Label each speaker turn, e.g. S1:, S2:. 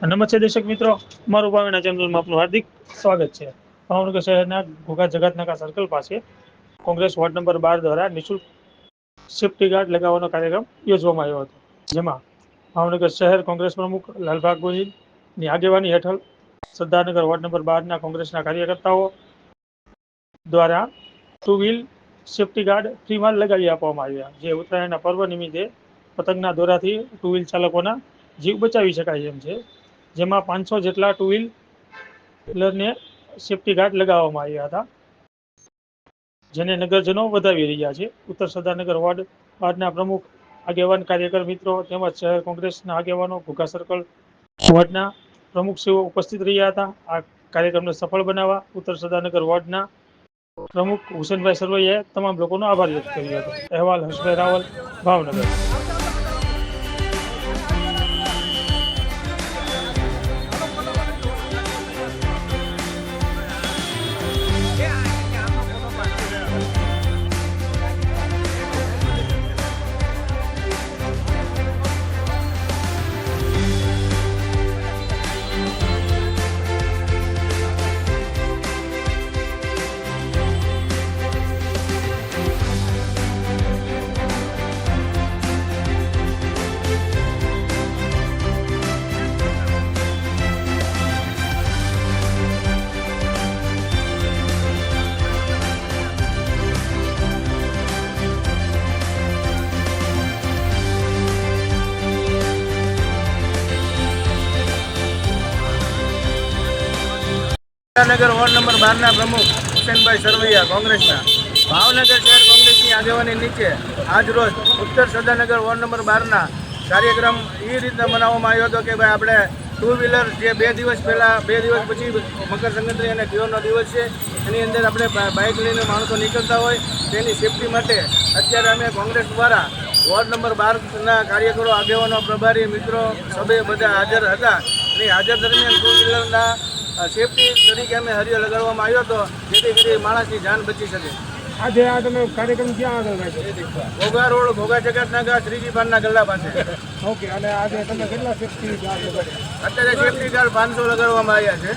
S1: નમસ્તે દર્શક મિત્રો, મારું ભાવેના ચેનલમાં આપનું હાર્દિક સ્વાગત છે. ભાવનગર શહેરના ઘોઘા જગતનાકા સર્કલ પાસે કોંગ્રેસ વોર્ડ નંબર બાર દ્વારા નિઃશુલ્ક સેફ્ટી ગાર્ડ લગાવવાનો કાર્યક્રમ યોજવામાં આવ્યો હતો. જેમાં ભાવનગર શહેર કોંગ્રેસ પ્રમુખ લાલભાગ ગોહિલની આગેવાની હેઠળ સરદારનગર વોર્ડ નંબર બારના કોંગ્રેસના કાર્યકર્તાઓ દ્વારા ટુ વ્હીલ સેફ્ટી ગાર્ડ ફ્રીમાં લગાવી આપવામાં આવ્યા, જે ઉત્તરાયણના પર્વ નિમિત્તે પતંગના દોરાથી ટુ વ્હીલ ચાલકોના જીવ બચાવી શકાય એમ છે. જેમાં પાંચસો જેટલા ટુ વ્હીલરને સેફ્ટી ગાર્ડ લગાવવામાં આવ્યા હતા. જેને નગરજનો વધાવી રહ્યા છે. ઉત્તર સરદારનગર વોર્ડ વાર્ડના પ્રમુખ, આગેવાન કાર્યકર મિત્રો તેમજ શહેર કોંગ્રેસના આગેવાનો ઘોઘા સર્કલ વોર્ડના પ્રમુખશ્રીઓ ઉપસ્થિત રહ્યા હતા. આ કાર્યક્રમને સફળ બનાવવા ઉત્તર સરદારનગર વોર્ડના પ્રમુખ હુસેનભાઈ સરવૈયાએ તમામ લોકોનો આભાર વ્યક્ત કર્યો હતો. અહેવાલ હર્ષભાઈ રાવલ, ભાવનગર.
S2: ભાવનગર વોર્ડ નંબર બારના પ્રમુખ હુસેનભાઈ સરવૈયા કોંગ્રેસના. ભાવનગર શહેર કોંગ્રેસની આગેવાની નીચે આજરોજ ઉત્તર સદાનગર વોર્ડ નંબર બારના કાર્યક્રમ એ રીતના મનાવવામાં આવ્યો હતો કે ભાઈ આપણે ટુ વ્હીલર જે બે દિવસ પહેલાં, બે દિવસ પછી મકર સંક્રાંતિ અને દિવાળીનો દિવસ છે, એની અંદર આપણે બાઇક લઈને માણસો નીકળતા હોય તેની સેફટી માટે અત્યારે અમે કોંગ્રેસ દ્વારા વોર્ડ નંબર બારના કાર્યકરો, આગેવાનો, પ્રભારી, મિત્રો, સભે બધા હાજર હતા. અને હાજર દરમિયાન ટુ વ્હીલરના સેફટી તરીકે અમે હરિયો લગાડવામાં આવ્યો હતો જેથી કરી માણસની જાન બચી શકે.
S1: આજે આ તમે કાર્યક્રમ ક્યાં આગળ રાખ્યો?
S2: ઘોઘા રોડ ઘોઘા જગતનગર શ્રીજી પાનના ગલ્લા પાસે.
S1: ઓકે અને આજે તમે કેટલા સેફ્ટી ગાર્ડ
S2: અત્યારે સેફટી ગાર્ડ પાંચસો લગાડવામાં આવ્યા છે.